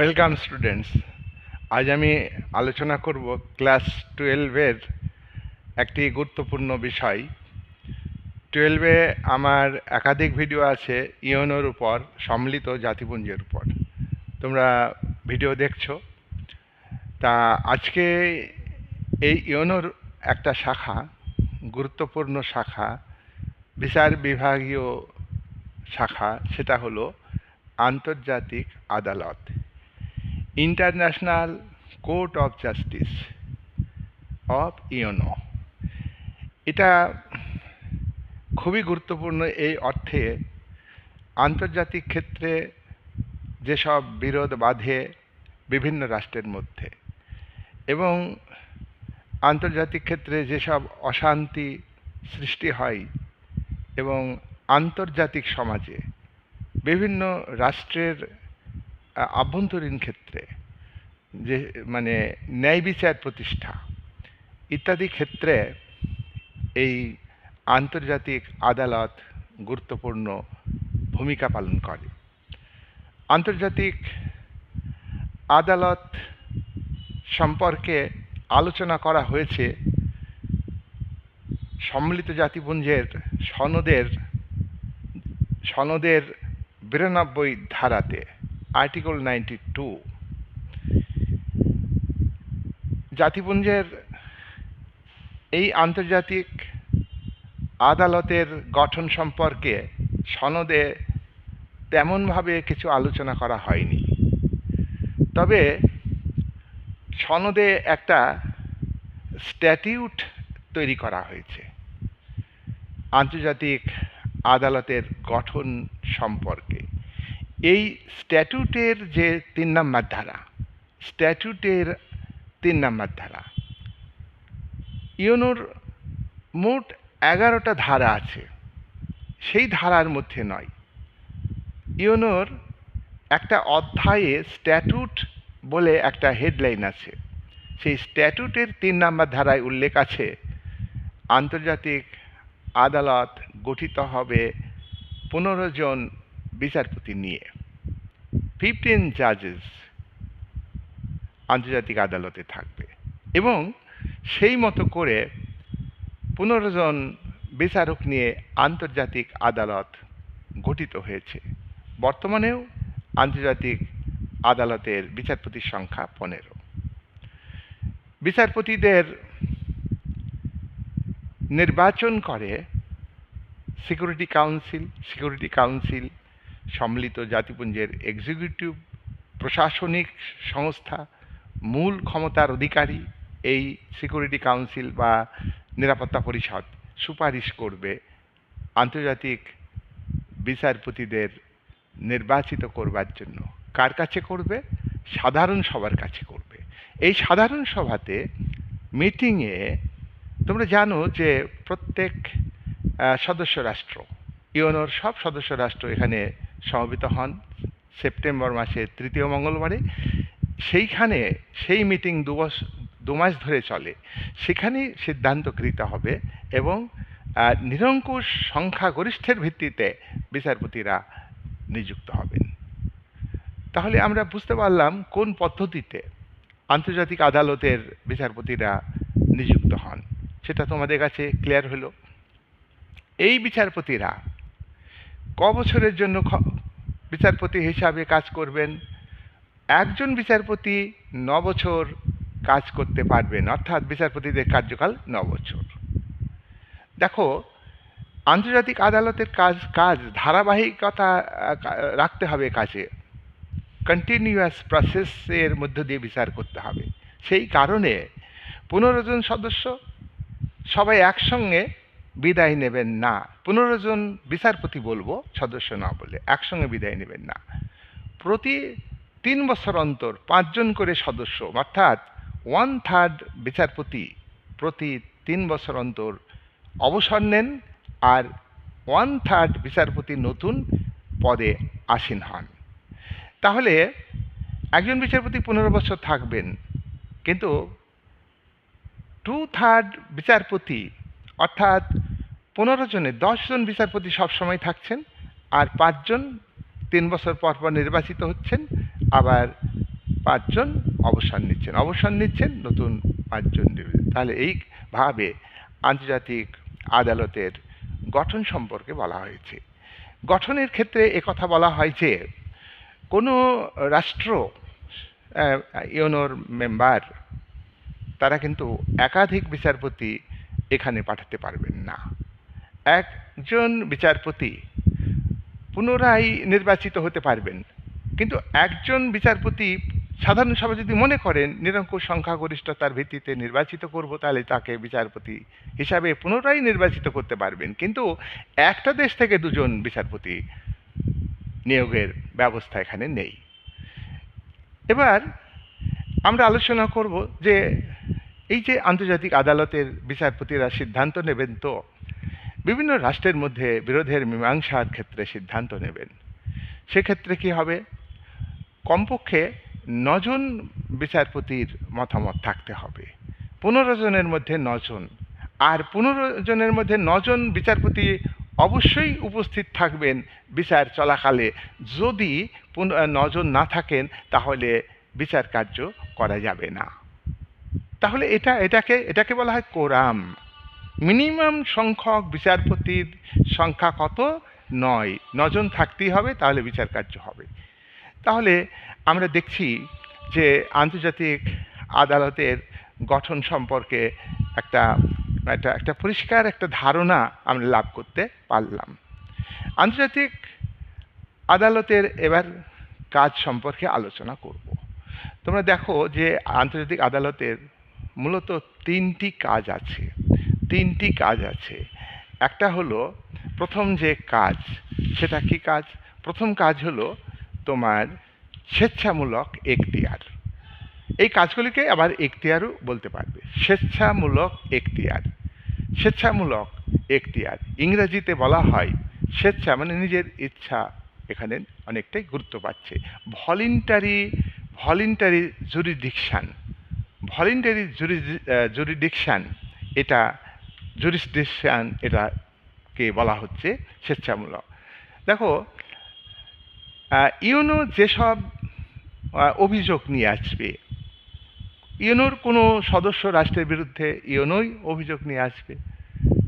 Welcome students আজ আমি আলোচনা করব ক্লাস টুয়েলভের একটি গুরুত্বপূর্ণ বিষয়। টুয়েলভে আমার একাধিক ভিডিও আছে ইয়নোর উপর, সম্মিলিত জাতিপুঞ্জের উপর। তোমরা ভিডিও দেখছ। তা আজকে এই ইয়নোর একটা শাখা, গুরুত্বপূর্ণ শাখা, বিচার বিভাগীয় শাখা, সেটা হলো আন্তর্জাতিক আদালত। International Court of Justice of UNO এটা খুবই গুরুত্বপূর্ণ এই অর্থে আন্তর্জাতিক ক্ষেত্রে যেসব বিরোধ বাধে বিভিন্ন রাষ্ট্রের মধ্যে এবং আন্তর্জাতিক ক্ষেত্রে যেসব অশান্তি সৃষ্টি হয় এবং আন্তর্জাতিক সমাজে বিভিন্ন রাষ্ট্রের আভ্যন্তরীণ ক্ষেত্রে যে মানে ন্যায় বিচার প্রতিষ্ঠা, ইত্যাদি ক্ষেত্রে এই আন্তর্জাতিক আদালত গুরুত্বপূর্ণ ভূমিকা পালন করে। আন্তর্জাতিক আদালত সম্পর্কে আলোচনা করা হয়েছে সম্মিলিত জাতিপুঞ্জের সনদের সনদের বিরানব্বই ধারাতে। আর্টিকেল নাইনটি টু জাতিপুঞ্জের এই আন্তর্জাতিক আদালতের গঠন সম্পর্কে সনদে তেমনভাবে কিছু আলোচনা করা হয়নি। তবে সনদে একটা স্ট্যাটিউট তৈরি করা হয়েছে। আন্তর্জাতিক আদালতের গঠন সম্পর্কে। এই স্ট্যাটুটের যে তিন নম্বর ধারা স্ট্যাটুটের তিন নম্বর ধারা, ইউনোর মোট এগারোটা ধারা আছে। সেই ধারার মধ্যে নয়। ইউনোর একটা অধ্যায়ে স্ট্যাটুট বলে একটা হেডলাইন আছে। সেই স্ট্যাটুটের তিন নম্বর ধারায় উল্লেখ আছে, আন্তর্জাতিক আদালত গঠিত হবে পনেরো জন বিচারপতি নিয়ে। ফিফটিন জাজেস আন্তর্জাতিক আদালতে থাকবে। এবং সেই মতো করে পনেরো জন বিচারক নিয়ে আন্তর্জাতিক আদালত গঠিত হয়েছে। বর্তমানেও আন্তর্জাতিক আদালতের বিচারপতির সংখ্যা পনেরো। বিচারপতিদের নির্বাচন করে সিকিউরিটি কাউন্সিল সিকিউরিটি কাউন্সিল সম্মিলিত জাতিপুঞ্জের এক্সিকিউটিভ প্রশাসনিক সংস্থা, মূল ক্ষমতার অধিকারী এই সিকিউরিটি কাউন্সিল বা নিরাপত্তা পরিষদ সুপারিশ করবে আন্তর্জাতিক বিচারপতিদের নির্বাচিত করবার জন্য। কার কাছে করবে? সাধারণ সবার কাছে করবে। এই সাধারণ সভাতে মিটিংয়ে তোমরা জানো যে প্রত্যেক সদস্য রাষ্ট্র ইউনোর সব সদস্য রাষ্ট্র এখানে সমবেত হন সেপ্টেম্বর মাসের তৃতীয় মঙ্গলবারে। সেইখানে সেই মিটিং দু বস- দু মাস ধরে চলে। সেখানেই সিদ্ধান্ত গৃহীত হবে এবং নিরঙ্কুশ সংখ্যাগরিষ্ঠের ভিত্তিতে বিচারপতিরা নিযুক্ত হবেন। তাহলে আমরা বুঝতে পারলাম কোন পদ্ধতিতে আন্তর্জাতিক আদালতের বিচারপতিরা নিযুক্ত হন। সেটা তোমাদের কাছে ক্লিয়ার হলো। এই বিচারপতিরা ক বছরের জন্য বিচারপতি হিসাবে কাজ করবেন। একজন বিচারপতি ন বছর কাজ করতে পারবেন, অর্থাৎ বিচারপতিদের কার্যকাল ন বছর দেখো, আন্তর্জাতিক আদালতের কাজ কাজ ধারাবাহিকতা রাখতে হবে কাজে। কন্টিনিউয়াস প্রসেসের মধ্য দিয়ে বিচার করতে হবে। সেই কারণে পনেরো জন সদস্য সবাই একসঙ্গে বিদায় নেবেন না। পনেরো জন বিচারপতি বলব, সদস্য না বলে একসঙ্গে বিদায় নেবেন না। প্রতি তিন বছর অন্তর পাঁচজন করে সদস্য, অর্থাৎ ওয়ান থার্ড বিচারপতি প্রতি তিন বছর অন্তর অবসর নেন আর ওয়ান থার্ড বিচারপতি নতুন পদে আসীন হন। তাহলে একজন বিচারপতি পনেরো বছর থাকবেন, কিন্তু টু থার্ড বিচারপতি অর্থাৎ পনেরো জনে জন বিচারপতি সবসময় থাকছেন আর পাঁচজন তিন বছর পর পর নির্বাচিত হচ্ছেন, আবার পাঁচজন অবসর নিচ্ছেন। অবসর নিচ্ছেন, নতুন পাঁচজন তাহলে এইভাবে আন্তর্জাতিক আদালতের গঠন সম্পর্কে বলা হয়েছে। গঠনের ক্ষেত্রে কথা বলা হয় যে, কোনো রাষ্ট্র ইউনোর মেম্বার, তারা কিন্তু একাধিক বিচারপতি এখানে পাঠাতে পারবেন না। একজন বিচারপতি পুনরায় নির্বাচিত হতে পারবেন, কিন্তু একজন বিচারপতি সাধারণ সভা যদি মনে করেন, নিরঙ্কুশ সংখ্যাগরিষ্ঠতার ভিত্তিতে নির্বাচিত করব, তাহলে তাকে বিচারপতি হিসাবে পুনরায় নির্বাচিত করতে পারবেন। কিন্তু একটা দেশ থেকে দুজন বিচারপতি নিয়োগের ব্যবস্থা এখানে নেই। এবার আমরা আলোচনা করব যে এই যে আন্তর্জাতিক আদালতের বিচারপতিরা সিদ্ধান্ত নেবেন তো, বিভিন্ন রাষ্ট্রের মধ্যে বিরোধের মীমাংসার ক্ষেত্রে সিদ্ধান্ত নেবেন। সেক্ষেত্রে কি হবে? কমপক্ষে নজন বিচারপতির মতামত থাকতে হবে। পনেরো জনের মধ্যে নজন। আর পনেরো জনের মধ্যে নজন বিচারপতি অবশ্যই উপস্থিত থাকবেন বিচার চলাকালে। যদি নজন না থাকেন, তাহলে বিচার কার্য করা যাবে না। তাহলে এটা, এটাকে এটাকে বলা হয় কোরাম মিনিমাম সংখ্যক বিচারপতির সংখ্যা কত? নয়। নজন থাকতেই হবে, তাহলে বিচার কার্য হবে। তাহলে আমরা দেখছি যে আন্তর্জাতিক আদালতের গঠন সম্পর্কে একটা একটা একটা পরিষ্কার একটা ধারণা আমরা লাভ করতে পারলাম। আন্তর্জাতিক আদালতের এবার কাজ সম্পর্কে আলোচনা করব। তোমরা দেখো যে আন্তর্জাতিক আদালতের মূলত তিনটি কাজ আছে, তিনটি কাজ আছে। একটা হলো প্রথম যে কাজ, সেটা কি কাজ? প্রথম কাজ হলো তোমার স্বেচ্ছামূলক এখতিয়ার। এই কাজগুলিকে আবার এখতিয়ারও বলতে পারবে। স্বেচ্ছামূলক এখতিয়ার। স্বেচ্ছামূলক এখতিয়ার। ইংরেজিতে বলা হয় স্বেচ্ছা মানে নিজের ইচ্ছা। এখানে অনেকটাই গুরুত্ব পাচ্ছে। ভলিন্টারি ভলিন্টারি জুরিডিকশান। ভলিন্টারি জুরিডিকশান এটা জুরিসডিকশান এটাকে বলা হচ্ছে স্বেচ্ছামূলক। দেখো ইউনো যেসব অভিযোগ নিয়ে আসবে, ইউনোর কোনো সদস্য রাষ্ট্রের বিরুদ্ধে ইউনোই অভিযোগ নিয়ে আসবে।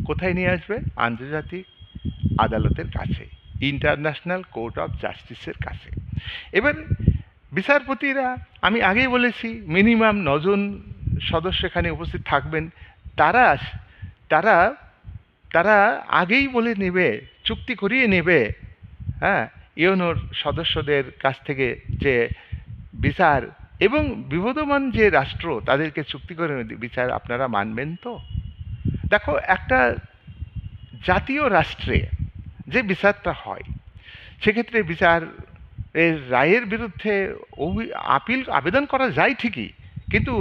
কোথায় নিয়ে আসবে? আন্তর্জাতিক আদালতের কাছে, ইন্টারন্যাশনাল কোর্ট অফ জাস্টিসের কাছে। এবার বিচারপতিরা, আমি আগেই বলেছি মিনিমাম নজন সদস্য এখানে উপস্থিত থাকবেন। তারা তারা তারা আগেই বলে নেবে, চুক্তি করিয়ে নেবে হ্যাঁ? ইউনোর সদস্যদের কাছ থেকে যে বিচার এবং বিবদমান যে রাষ্ট্র, তাদেরকে চুক্তি করে বিচার আপনারা মানবেন তো? দেখো, একটা জাতীয় রাষ্ট্রে যে বিচারটা হয়, সেক্ষেত্রে বিচার এর রায়ের বিরুদ্ধে আপিল, আবেদন করা যায় ঠিকই, কিন্তু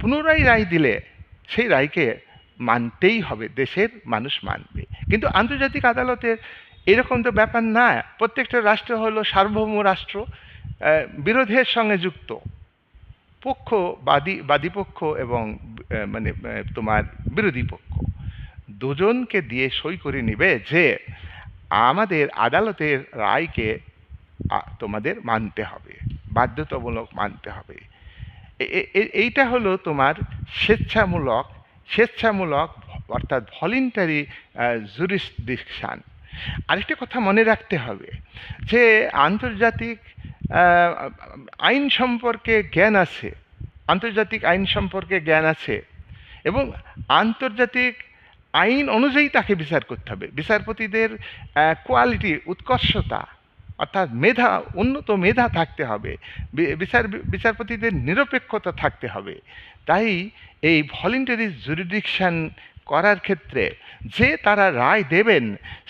পুনরায় রায় দিলে সেই রায়কে মানতেই হবে, দেশের মানুষ মানবে। কিন্তু আন্তর্জাতিক আদালতের এরকম তো ব্যাপার না, প্রত্যেকটা রাষ্ট্র হলো সার্বভৌম রাষ্ট্র বিরোধের সঙ্গে যুক্ত। পক্ষ বাদী বাদী পক্ষ এবং মানে তোমার বিরোধী পক্ষ। দুজনকে দিয়ে সই করে নিবে যে, আমাদের আদালতের রায়কে তোমাদের মানতে হবে, বাধ্যতামূলক মানতে হবে। এইটা হলো তোমার স্বেচ্ছামূলক স্বেচ্ছামূলক, অর্থাৎ ভলিন্টারি জুরিসডিকশান। আরেকটা কথা মনে রাখতে হবে যে আন্তর্জাতিক আইন সম্পর্কে জ্ঞান আছে, আন্তর্জাতিক আইন সম্পর্কে জ্ঞান আছে এবং আন্তর্জাতিক আইন অনুযায়ী তাকে বিচার করতে হবে। বিচারপতিদের কোয়ালিটি, উৎকর্ষতা অর্থাৎ মেধা, উন্নত মেধা থাকতে হবে। বিচার, বিচারপতিদের নিরপেক্ষতা থাকতে হবে। তাই এই ভলেন্টারি জুরিডিকশন করার ক্ষেত্রে যে তারা রায় দেবেন,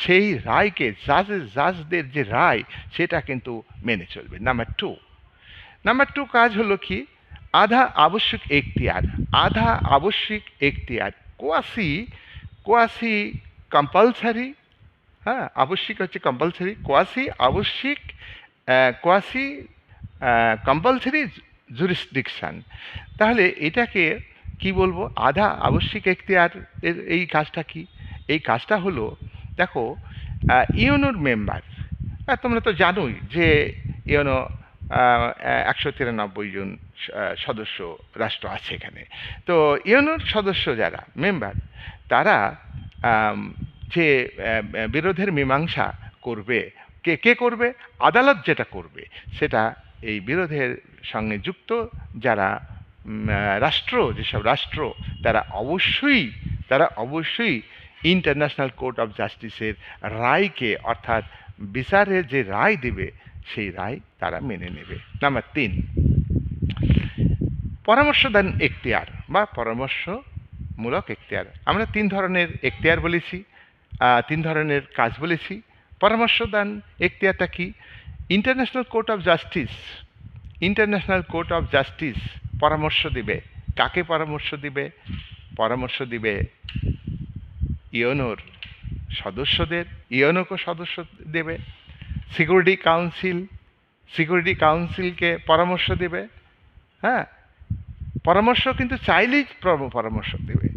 সেই রায়কে জাজ জাজদের যে রায়, সেটা কিন্তু মেনে চলবে। নাম্বার টু নাম্বার টু কাজ হলো কি? আধা আবশ্যিক এখতিয়ার, আধা আবশ্যিক এখতিয়ার কোয়াসি কোয়াসি কম্পালসারি হ্যাঁ আবশ্যিক হচ্ছে কম্পালসারি কোয়াসি আবশ্যিক কোয়াসি কম্পালসারি জুরিসডিকশান তাহলে এটাকে কি বলব? আধা আবশ্যিক এখতিয়ার এর এই কাজটা কি? এই কাজটা হলো, দেখো ইউনোর মেম্বার তোমরা তো জানোই যে ইউনো একশো তিরানব্বই জন সদস্য রাষ্ট্র আছে এখানে। তো ইউনোর সদস্য যারা মেম্বার তারা যে বিরোধের মীমাংসা করবে, কে কে করবে? আদালত যেটা করবে, সেটা এই বিরোধের সঙ্গে যুক্ত যারা রাষ্ট্র, যেসব রাষ্ট্র, তারা অবশ্যই তারা অবশ্যই ইন্টারন্যাশনাল কোর্ট অফ জাস্টিসের রায়কে, অর্থাৎ বিচারের যে রায় দেবে, সেই রায় তারা মেনে নেবে। নাম্বার তিন, পরামর্শদান এখতিয়ার বা পরামর্শমূলক এখতিয়ার। আমরা তিন ধরনের এখতিয়ার বলেছি। তিন ধরনের কাজ বলেছি। পরামর্শ পরামর্শদান এখতিয়ারটা কি? International Court of Justice International Court of Justice পরামর্শ দিবে। কাকে পরামর্শ দিবে? পরামর্শ দিবে ইওনোর সদস্যদের, ইওনোকে সদস্য দেবে। সিকিউরিটি কাউন্সিল সিকিউরিটি কাউন্সিলকে পরামর্শ দেবে। হ্যাঁ পরামর্শ কিন্তু চাইলেই পরামর্শ দেবে।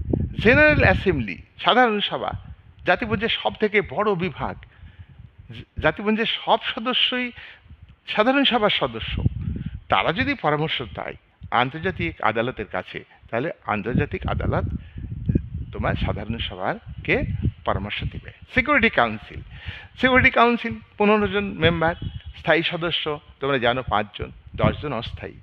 জেনারেল অ্যাসেম্বলি সাধারণ সভা। জাতিপুঞ্জের সব থেকে বড় বিভাগ। জাতিপুঞ্জের সব সদস্যই সাধারণ সভার সদস্য। তারা যদি পরামর্শ দেয় আন্তর্জাতিক আদালতের কাছে, তাহলে আন্তর্জাতিক আদালত তোমার সাধারণ সভারকে পরামর্শ দিবে। সিকিউরিটি কাউন্সিল সিকিউরিটি কাউন্সিল পনেরো জন মেম্বার স্থায়ী সদস্য, তোমরা জানো পাঁচজন, দশজন অস্থায়ী।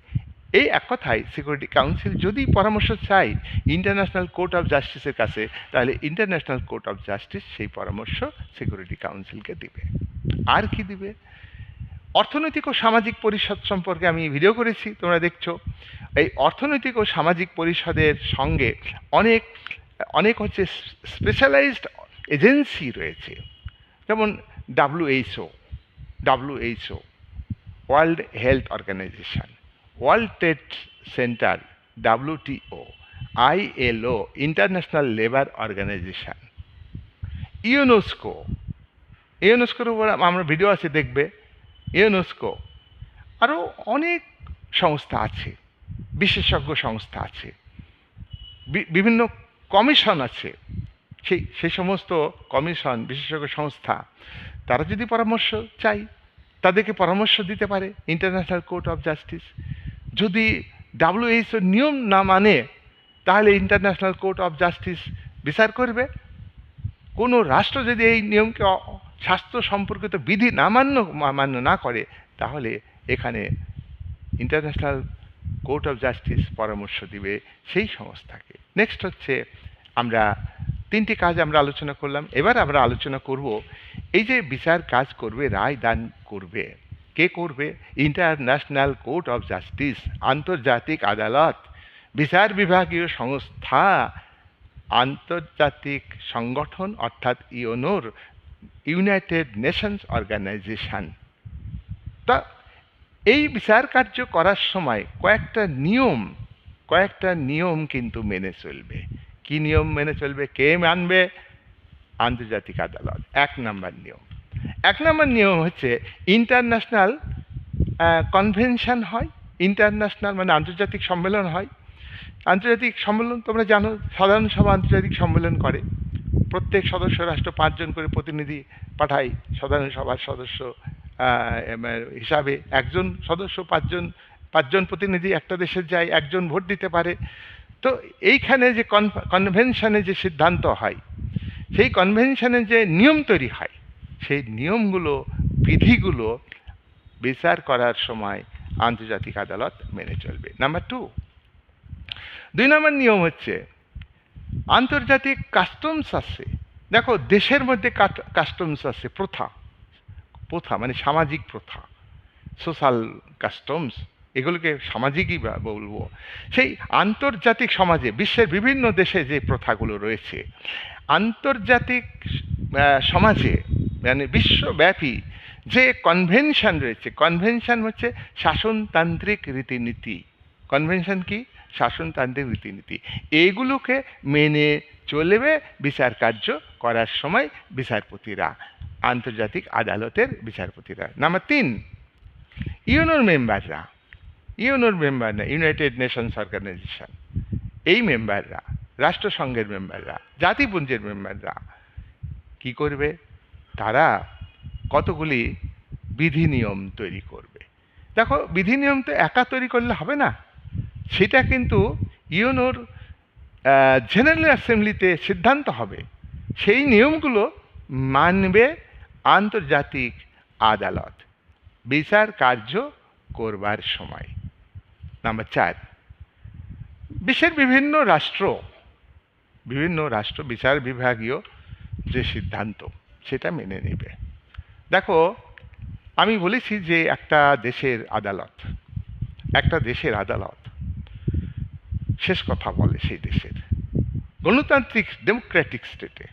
এই এক কথায় সিকিউরিটি কাউন্সিল যদি পরামর্শ চাই ইন্টারন্যাশনাল কোর্ট অফ জাস্টিসের কাছে, তাহলে ইন্টারন্যাশনাল কোর্ট অফ জাস্টিস সেই পরামর্শ সিকিউরিটি কাউন্সিলকে দিবে। আর কি দিবে? অর্থনৈতিক ও সামাজিক পরিষদ সম্পর্কে আমি ভিডিও করেছি, তোমরা দেখছ। এই অর্থনৈতিক ও সামাজিক পরিষদের সঙ্গে অনেক অনেক হচ্ছে স্পেশালাইজড এজেন্সি রয়েছে। যেমন WHO WHO World Health Organization World Trade Center WTO ILO International Labour Organization. UNESCO, ইউনেস্কোর উপর আমরা ভিডিও আছে, দেখবে। ইউনেস্কো আরও অনেক সংস্থা আছে, বিশেষজ্ঞ সংস্থা আছে। বিভিন্ন কমিশন আছে। সেই সেই সমস্ত কমিশন, বিশেষজ্ঞ সংস্থা, তারা যদি পরামর্শ চাই তাদেরকে পরামর্শ দিতে পারে, ইন্টারন্যাশনাল কোর্ট অফ জাস্টিস। যদি ডাব্লিউএইচও নিয়ম না মানে তাহলে ইন্টারন্যাশনাল কোর্ট অফ জাস্টিস বিচার করবে। কোনো রাষ্ট্র যদি এই নিয়মকে স্বাস্থ্য সম্পর্কিত বিধি না মান্য মান্য না করে, তাহলে এখানে ইন্টারন্যাশনাল কোর্ট অফ জাস্টিস পরামর্শ দিবে সেই সংস্থাকে। নেক্সট হচ্ছে আমরা তিনটি কাজ আমরা আলোচনা করলাম। এবার আমরা আলোচনা করব, এই যে বিচার কাজ করবে, রায় দান করবে। কে করবে ইন্টারন্যাশনাল কোর্ট অফ জাস্টিস আন্তর্জাতিক আদালত, বিচার বিভাগীয় সংস্থা, আন্তর্জাতিক সংগঠন অর্থাৎ ইওনোর ইউনাইটেড নেশনস অর্গানাইজেশন তা এই বিচার কার্য করার সময় কয়েকটা নিয়ম কয়েকটা নিয়ম কিন্তু মেনে চলবে। কি নিয়ম মেনে চলবে, কে মানবে? আন্তর্জাতিক আদালত, এক নাম্বার নিয়ম। এক নম্বর নিয়ম হচ্ছে ইন্টারন্যাশনাল কনভেনশন হয় ইন্টারন্যাশনাল মানে আন্তর্জাতিক সম্মেলন হয়। আন্তর্জাতিক সম্মেলন তোমরা জানো, সাধারণ সভা আন্তর্জাতিক সম্মেলন করে। প্রত্যেক সদস্য, রাষ্ট্র পাঁচজন করে প্রতিনিধি পাঠায় সাধারণ সভার সদস্য হিসাবে। একজন সদস্য পাঁচজন পাঁচজন প্রতিনিধি একটা দেশের যায়, একজন ভোট দিতে পারে। তো এইখানে যে কনভেনশনে যে সিদ্ধান্ত হয়, সেই কনভেনশনে যে নিয়ম তৈরি হয় সেই নিয়মগুলো, বিধিগুলো বিচার করার সময় আন্তর্জাতিক আদালত মেনে চলবে। নাম্বার টু দুই নম্বর নিয়ম হচ্ছে, আন্তর্জাতিক কাস্টমস আছে। দেখো, দেশের মধ্যে কাস্টমস আছে, প্রথা। প্রথা মানে সামাজিক প্রথা। সোশ্যাল কাস্টমস এগুলোকে সামাজিকই বলব। সেই আন্তর্জাতিক সমাজে, বিশ্বের বিভিন্ন দেশে যে প্রথাগুলো রয়েছে, আন্তর্জাতিক সমাজে মানে বিশ্বব্যাপী যে কনভেনশন রয়েছে কনভেনশন হচ্ছে শাসনতান্ত্রিক রীতিনীতি। কনভেনশন কি? শাসনতান্ত্রিক রীতিনীতি। এইগুলোকে মেনে চলবে বিচার কার্য করার সময় বিচারপতিরা, আন্তর্জাতিক আদালতের বিচারপতিরা। নাম্বার তিন, ইউনোর মেম্বাররা, ইউনোর মেম্বার না ইউনাইটেড নেশনস অর্গানাইজেশন এই মেম্বাররা, রাষ্ট্রসংঘের মেম্বাররা, জাতিপুঞ্জের মেম্বাররা কি করবে? তারা কতগুলি বিধি নিয়ম তৈরি করবে। দেখো, বিধি নিয়ম তো একা তৈরি করলে হবে না। সেটা কিন্তু ইউনোর জেনারেল অ্যাসেম্বলিতে সিদ্ধান্ত হবে। সেই নিয়মগুলো মানবে আন্তর্জাতিক আদালত। বিচার কার্য করবার সময়। নাম্বার চার, বিশ্বের বিভিন্ন রাষ্ট্র বিভিন্ন রাষ্ট্র বিচার বিভাগীয় যে সিদ্ধান্ত সেটা মেনে নেবে। দেখো, আমি বলেছি যে একটা দেশের আদালত, একটা দেশের আদালত শেষ কথা বলে সেই দেশের। গণতান্ত্রিক ডেমোক্রেটিক স্টেটে,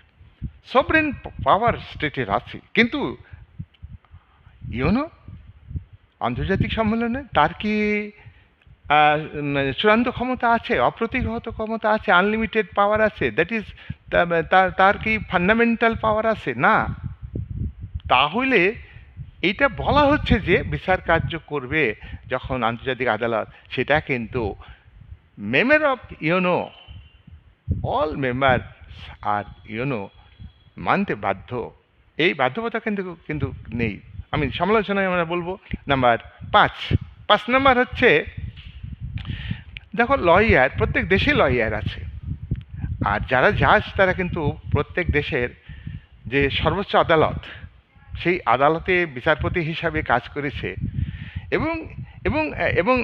সবরেন পাওয়ার স্টেটের আছে। কিন্তু, ইউনো আন্তর্জাতিক সম্মেলনে তার কি চূড়ান্ত ক্ষমতা আছে অপ্রতিহত ক্ষমতা আছে আনলিমিটেড পাওয়ার আছে দ্যাট ইজ তার কি ফান্ডামেন্টাল পাওয়ার আছে? না। তাহলে এইটা বলা হচ্ছে যে বিচার কার্য করবে যখন আন্তর্জাতিক আদালত। সেটা কিন্তু member of UNO all member R UNO মানতে বাধ্য। এই বাধ্যকতা কিন্তু কিন্তু নেই। আমি সমালোচনায় আমরা বলব নাম্বার পাঁচ। পাঁচ নাম্বার হচ্ছে দেখো লয়ার, প্রত্যেক দেশে লয়ার আছে। আর যারা জাজ, তারা কিন্তু প্রত্যেক দেশের যে সর্বোচ্চ আদালত, সেই আদালতে বিচারপতি হিসাবে কাজ করেছে। এবং এবং এবং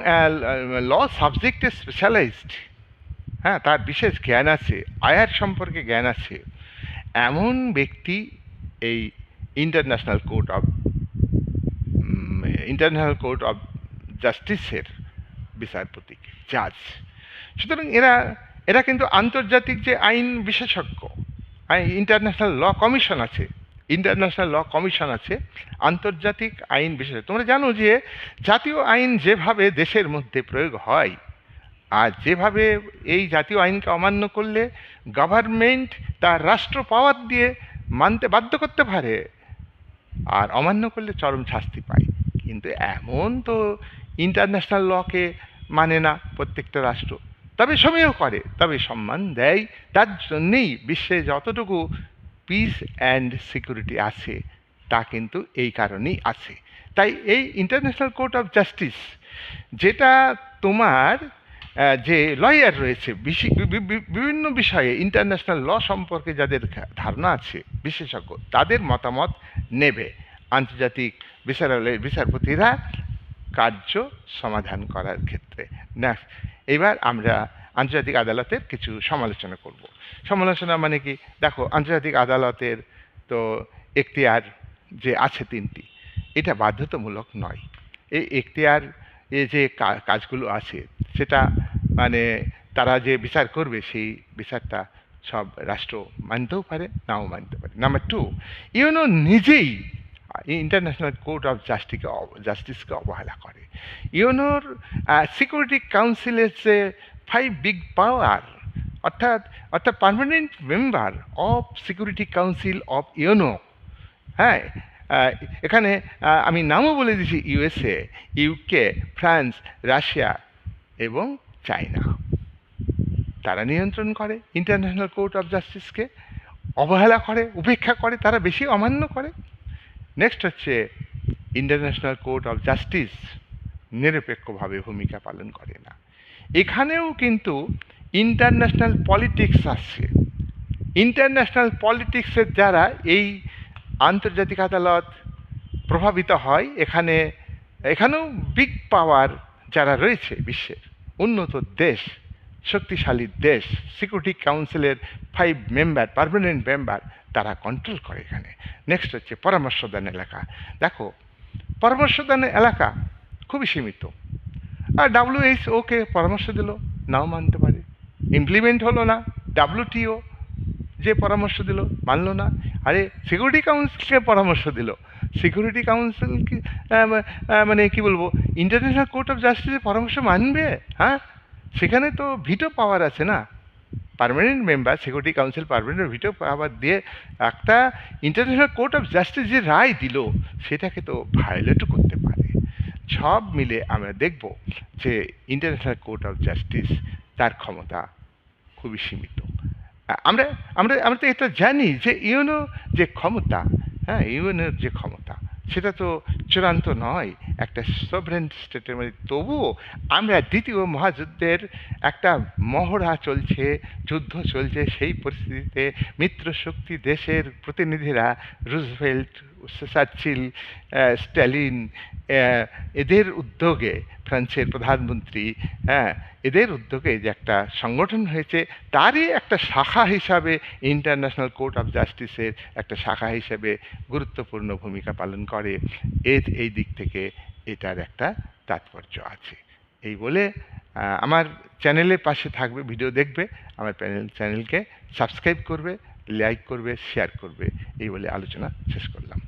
ল, সাবজেক্টে স্পেশালাইজড হ্যাঁ তার বিশেষ জ্ঞান আছে, আয়ার সম্পর্কে জ্ঞান আছে। এমন ব্যক্তি এই International Court of International Court of জাস্টিসের বিচারপতি জাজ। সুতরাং এরা এরা কিন্তু আন্তর্জাতিক যে আইন বিশেষজ্ঞ ইন্টারন্যাশনাল ল কমিশন আছে ইন্টারন্যাশনাল ল কমিশন আছে, আন্তর্জাতিক আইন বিশেষজ্ঞ। তোমরা জানো যে জাতীয় আইন যেভাবে দেশের মধ্যে প্রয়োগ হয়, আর যেভাবে এই জাতীয় আইনকে অমান্য করলে গভর্নমেন্ট তার রাষ্ট্র পাওয়ার দিয়ে মানতে বাধ্য করতে পারে, আর অমান্য করলে চরম শাস্তি পায়। কিন্তু এমন তো ইন্টারন্যাশনাল লকে মানে না প্রত্যেকটা রাষ্ট্র। তবে সমীহ করে, তবে সম্মান দেয়, তার জন্যেই বিশ্বে যতটুকু পিস অ্যান্ড সিকিউরিটি আছে, তা কিন্তু এই কারণেই আছে। তাই এই ইন্টারন্যাশনাল কোর্ট অফ জাস্টিস যেটা তোমার যে লয়ার রয়েছে বিভিন্ন বিষয়ে ইন্টারন্যাশনাল ল সম্পর্কে যাদের ধারণা আছে, বিশেষজ্ঞ, তাদের মতামত নেবে। আন্তর্জাতিক বিচারালয়ের বিচারপতিরা কার্য সমাধান করার ক্ষেত্রে। না এবার আমরা আন্তর্জাতিক আদালতের কিছু সমালোচনা করব। সমালোচনা মানে কি? দেখো, আন্তর্জাতিক আদালতের তো এখতিয়ার যে আছে তিনটি, এটা বাধ্যতামূলক নয়। এই এখতিয়ার, এ যে কাজগুলো আছে, সেটা মানে তারা যে বিচার করবে, সেই বিচারটা সব রাষ্ট্র মানতেও পারে, নাও মানতে পারে। নাম্বার টু ইউনো নিজেই ইন্টারন্যাশনাল কোর্ট অফ জাস্টিকে জাস্টিসকে অবহেলা করে। ইউনোর সিকিউরিটি কাউন্সিলের যে ফাইভ বিগ পাওয়ার অর্থাৎ অর্থাৎ permanent member of Security Council of UNO হ্যাঁ এখানে আমি নামও বলে দিয়েছি ইউএসএ ইউকে ফ্রান্স রাশিয়া এবং চায়না তারা নিয়ন্ত্রণ করে ইন্টারন্যাশনাল কোর্ট অফ জাস্টিসকে অবহেলা করে, উপেক্ষা করে, তারা বেশি অমান্য করে। নেক্সট হচ্ছে ইন্টারন্যাশনাল কোর্ট অফ জাস্টিস নিরপেক্ষভাবে ভূমিকা পালন করে না। এখানেও কিন্তু ইন্টারন্যাশনাল পলিটিক্স আসছে ইন্টারন্যাশনাল পলিটিক্সের দ্বারা এই আন্তর্জাতিক আদালত প্রভাবিত হয়। এখানে, এখানেও বিগ পাওয়ার যারা রয়েছে বিশ্বের উন্নত দেশ শক্তিশালী দেশ সিকিউরিটি কাউন্সিলের ফাইভ মেম্বার পারমানেন্ট মেম্বার তারা কন্ট্রোল করে এখানে। নেক্সট হচ্ছে পরামর্শদান এলাকা। দেখো, পরামর্শদান এলাকা খুবই সীমিত। আর ডাব্লিউএইচ ওকে পরামর্শ দিল, নাও মানতে পারে। ইমপ্লিমেন্ট হলো না ডাব্লিউটিও যে পরামর্শ দিল, মানলো না। আরে সিকিউরিটি কাউন্সিলকে পরামর্শ দিল। সিকিউরিটি কাউন্সিল কি মানে কি বলব ইন্টারন্যাশনাল কোর্ট অফ জাস্টিসের পরামর্শ মানবে হ্যাঁ? সেখানে তো ভিটো পাওয়ার আছে না? Permanent member Security Council permanent veto power দিয়ে একটা ইন্টারন্যাশনাল কোর্ট অফ জাস্টিস যে রায় দিল, সেটাকে তো ভায়োলেটও করতে পারে। সব মিলে আমরা দেখব যে ইন্টারন্যাশনাল কোর্ট অফ জাস্টিস তার ক্ষমতা খুবই সীমিত। আমরা আমরা আমরা তো এটা জানি যে ইউনো যে ক্ষমতা হ্যাঁ ইউএনের যে ক্ষমতা সেটা তো চূড়ান্ত নয়, একটা সভরেন স্টেটের মধ্যে। তবুও আমরা দ্বিতীয় মহাযুদ্ধের একটা মহড়া চলছে, যুদ্ধ চলছে, সেই পরিস্থিতিতে মিত্র শক্তি দেশের প্রতিনিধিরা রুজভেল্ট চার্চিল স্ট্যালিন এদের উদ্যোগে ফ্রান্সের প্রধানমন্ত্রী হ্যাঁ এদের উদ্যোগে যে একটা সংগঠন হয়েছে, তারই একটা শাখা হিসাবে ইন্টারন্যাশনাল কোর্ট অফ জাস্টিসের একটা শাখা হিসাবে গুরুত্বপূর্ণ ভূমিকা পালন করে। এর, এই দিক থেকে এটার একটা তাৎপর্য আছে। এই বলে আমার চ্যানেলের পাশে থাকবে, ভিডিও দেখবে, আমার চ্যানেল চ্যানেলকে সাবস্ক্রাইব করবে। লাইক করবে শেয়ার করবে এই বলে আলোচনা শেষ করলাম।